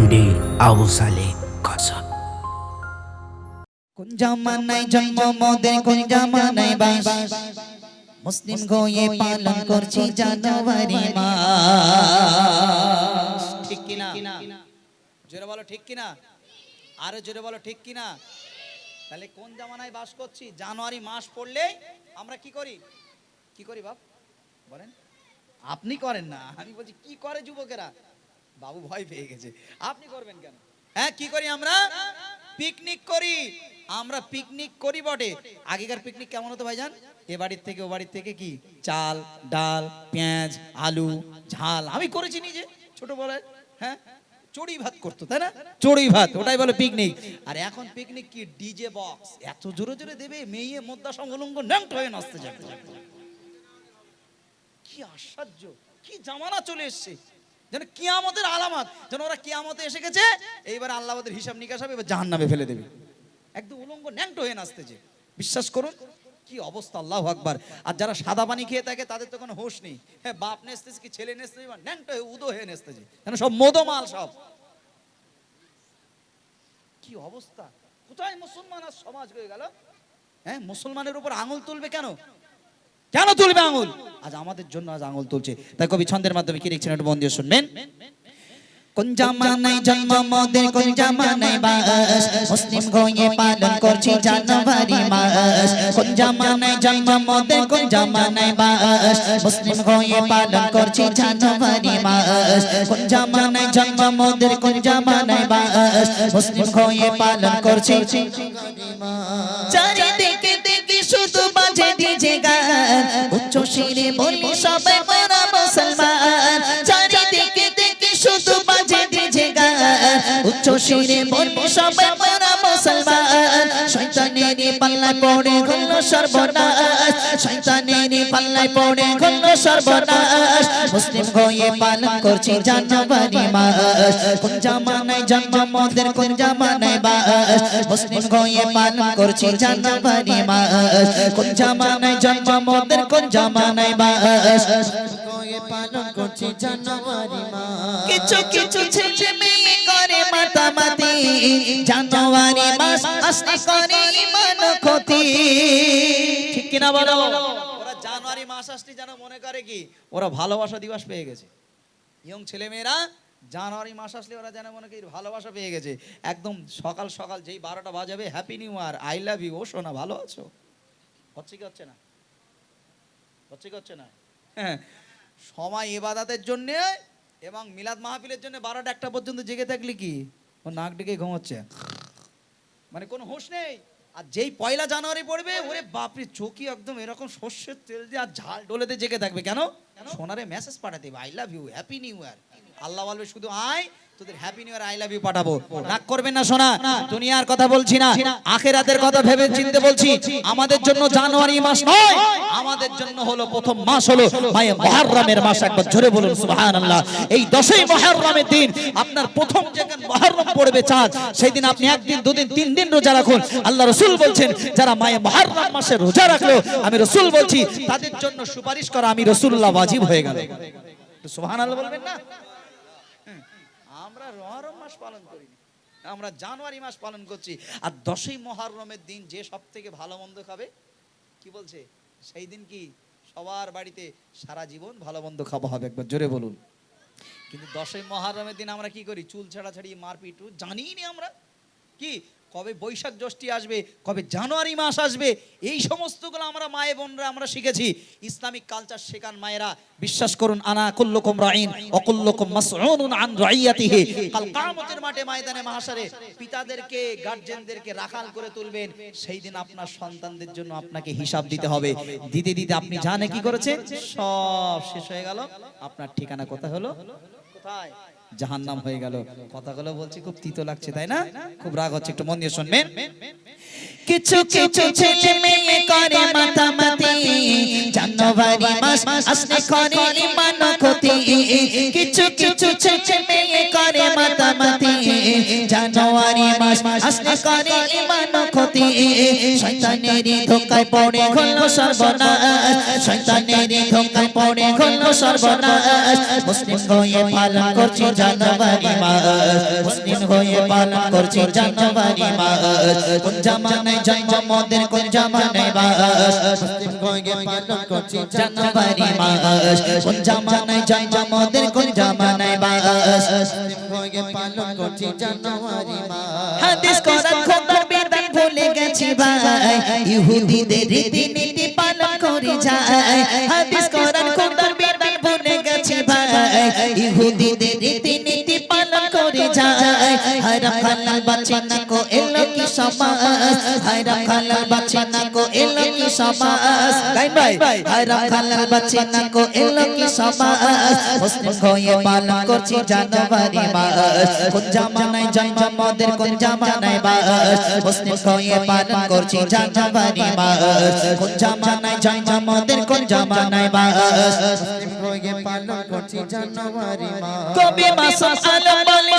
MD Abu সালে মুসলিম গয়ে পালন করছি জানুয়ারি মাস। ঠিক কিনা? জোরে বলো ঠিক কিনা? আরও জোরে বলো ঠিক কিনা? তাহলে কোন জামানায় বাস করছি? জানুয়ারি মাস পড়লে আমরা কি করি? কি করি বাপ? বলেন। আপনি করেন না। আমি বলছি, কি করে যুবকেরা? বাবু ভয় পেয়ে গেছে। আপনি করবেন কেন? হ্যাঁ কি করি আমরা? পিকনিক করি। আমরা পিকনিক করি বটে। আগেকার পিকনিক কেমন হতো ভাইজান? এ বাড়ির থেকে ও বাড়ির থেকে কি? চাল, ডাল, পেঁয়াজ, আলু, ঝাল। আমি করেছি নিজে ছোট বলে হ্যাঁ? চড়ুই ভাত করতো, তাই না? চড়ুই ভাত, ওটাই বলে পিকনিক। আর এখন পিকনিক কি? DJ box. এত জোরে জোরে দেবে, মেয়ে মোদ্দা সংলগ্ন ন্যাংট হয়ে নাচতে যাবে। কি আশ্চর্য, কি জামানা চলে এসছে। যেন কিয়ামতের আলামত, যেন ওরা কিয়ামতে এসে গেছে, এইবার আল্লাহ ওদের হিসাব নিকাশ হবে, এবার জাহান্নামে ফেলে দেবে। একদম উলঙ্গ ন্যাংট হয়ে নাচতেছে। বিশ্বাস করুন, কি অবস্থা, আল্লাহ আকবার। আর যারা সাদা পানি খেয়ে থাকে, তাদের তো কোনো হোশ নেই। হ্যাঁ বাপ নেসতেছে কি, ছেলে নেসতেছে বা ন্যাংট হয়ে উদো হয়ে নেসতেছে যেন সব মদমাল সব। কি অবস্থা? কোথায় মুসলমান আর সমাজ হয়ে গেল? হ্যাঁ মুসলমানের উপর আঙুল তুলবে কেন? কেন তুলবে আঙুল? আজ আমাদের জন্য আজ আঙুল তুলছে। তাই কবি ছন্দের মাধ্যমে কি লিখছেন একটু দিয়ে শুনবেন? কোন জামানায় জন্ম মোদের কোন জামানায় বাস। মুসলিম গয়ে পালন করছি জানুয়ারি মাস। কোন জামানায় জন্ম মোদের কোন জামানায় বাস। মুসলিম গয়ে পালন করছি জানুয়ারি মাস। কোন জামানায় জন্ম মোদের কোন জামানায় বাস। মুসলিম গয়ে পালন করছি চারিদিকে দেখি শিরে বলি সবাই মরা মুসলমান। চারিদিকে দেখি শুধু বাজে ডিজে গান। উচ্চ শিরে বলি মোরা মুসলমান শয়তানেরই পাল্লায় পড়ে গেল সর্বনাশ শয়তানেরই পাল্লায় পড়ে গেল সর্বনাশ। মুসলিম গয়ে পালন করছি জানুয়ারি মাস। কোন জামানায় জন্ম, মোদের কোন জামানায় বাস। মুসলিম গয়ে পালন করছি জানুয়ারি মাস। কোন জামানায় জন্ম, মোদের কোন জামানায় বাস। পালন করছি জানুয়ারি মাস কিছু কিছু ছেলে মেয়ে করে মাতামাতি। জানুয়ারি আসলে করে ইমান ক্ষতি। ঠিক কিনা বলো? ওরা জানুয়ারি মাস আসলে যেন মনে করে কি ওরা ভালোবাসা দিবস পেয়ে গেছে। ইয়ং ছেলে মেয়েরা জানুয়ারি মাস আসলে ওরা যেন মনে করি ভালোবাসা পেয়ে গেছে। একদম সকাল সকাল যেই বারোটা বাজাবে happy new year I love you ও সোনা ভালো আছো? হচ্ছে কি হচ্ছে না? হচ্ছে কি হচ্ছে না? হ্যাঁ সময় এবাদাতের জন্যে এবং মিলাদ মাহফিলের জন্য বারোটা একটা পর্যন্ত জেগে থাকলে কি ও নাক ডেকে ঘুমোচ্ছে। মানে কোনো হুঁশ নেই। আর যেই পয়লা জানুয়ারি পড়বে ওরে বাপরে চোখই একদম এরকম শস্যের তেল দিয়ে আর ঝাল ডোলেতে জেগে থাকবে। কেন? সোনারে মেসেজ পাঠাতে I love you happy new year আল্লাহ বলবে, শুধু আয়, তোদের happy new year I love you পাঠাবো। রাগ করবেন না, সোনা। দুনিয়ার কথা বলছি না। আখেরাতের কথা ভেবে চিনতে বলছি, আমাদের জন্য জানুয়ারি মাস নয়, আমাদের জন্য হলো প্রথম মাস হলো মায়ে মুহররমের মাস। একবার জোরে বলুন, সুবহানাল্লাহ। এই দশই মুহররমের দিন আপনার প্রথম যেদিন মুহররম পড়বে চাঁদ সেই দিন আপনি একদিন, দুদিন, তিন দিন রোজা রাখুন। আল্লাহ রসুল বলছেন, যারা মায়ে মুহররম মাসে রোজা রাখল, আমি রসুল বলছি, তাদের জন্য সুপারিশ করা, আমি রসুল্লাহ ওয়াজিব হয়ে গেল। সুবহানাল্লাহ বলবেন না? আমরা রহরম মাস পালন করি আমরা জানুয়ারি মাস পালন করছি। আর দশই মহারমের দিন যে সব থেকে ভালো মন্দ খাবে, কি বলছে? সেই দিন কি সবার বাড়িতে সারা জীবন ভালো মন্দ খাওয়া হবে? একবার জোরে বলুন। কিন্তু দশই মহারমের দিন আমরা কি করি? চুল ছাড়াছাড়ি, মারপিট জানি নি আমরা। কি? কবে বৈশাখ জ্যৈষ্ঠী আসবে, কবে জানুয়ারি মাস আসবে, এই সমস্তগুলো আমরা মায়ে বোনরা আমরা শিখেছি। ইসলামিক কালচার শেখান মায়েরা। বিশ্বাস করুন, আনা কুল্লুকুম রাইন অকুল্লুকুম মাসউনুন আন রাইয়াতিহি কাল কিয়ামতের মাঠে ময়দানে মাহশারে পিতাদেরকে গার্জিয়ানদেরকে রাখাল করে তুলবেন। সেই দিন আপনার সন্তানদের জন্য আপনাকে হিসাব দিতে হবে। দিতে দিতে আপনি জানে কি করেছে সব শেষ হয়ে গেল। আপনার ঠিকানা কোথায় হলো? কোথায়? জাহান্নাম হয়ে গেল। কথাগুলো বলছি, খুব তিতো লাগছে, তাই না? খুব রাগ হচ্ছে, একটু মন দিয়ে শুনবেন। কিছু কিছু ছেলে মেয়ে করে মাতামাতি, জানুয়ারি মাস আসলে করে ইমান ক্ষতি। কিছু কিছু ছেলে মেয়ে করে মাতামাতি, জানুয়ারি মাস আসলে করে ইমান ক্ষতি। শয়তানের ধোকায় পড়ে হলো সর্বনাশ শয়তানের ধোকায় পড়ে হলো সর্বনাশ। মুসলিম হয়ে পালন করছি জানুয়ারি মাস মুসলিম হয়ে পালন করছি জানুয়ারি মাস কোন জামানায় জন্ম মোদের কোন জামানায় বাস। মুসলিম হয়ে পালন করছি জানুয়ারি মাস কোন জামানায় জন্ম মোদের কোন জামানায় বাস। মুসলিম হয়ে পালন করছি জানুয়ারি মাস হাদিস কোরআন খোদার বিধান ভুলে গেছি ভাই। ইহুদিদের রীতিনীতি পালন করে যায়। হাদিস কোরআন কোন বিধান ভুলে গেছি ভাই। ইহুদিদের করে যায় হারাম হালাল কো এলো কি সমাজ হারাম হালাল বাচ্চা কো এলো কি সমাজ গাইন ভাই হারাম হালাল বাচ্চা কো এলো কি সমাজ মুসলিম হয়ে পালন করছি জানুয়ারি মাস কোন জামানায় জন্ম মোদের কোন জামানায় বাস মুসলিম হয়ে পালন করছি জানুয়ারি মাস কোন জামানায় জন্ম মোদের কোন জামানায় বাস মুসলিম হয়ে পালন করছি জানুয়ারি মাস কবি মাসুম আলম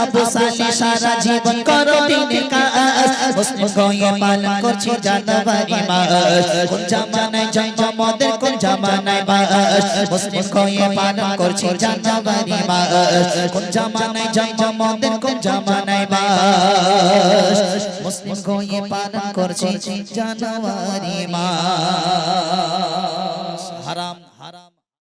আবু সালে সারা জীবন করো দিনের কাজ। মুসলিম হয়ে পালন করছি জানুয়ারি মাস। কোন জামানায় জন্ম কোন জামানায় বাস। মুসলিম হয়ে পালন করছি জানুয়ারি মাস। কোন জামানায় জন্ম কোন জামানায় বাস। মুসলিম হয়ে পালন করছি জানুয়ারি মাস। হারাম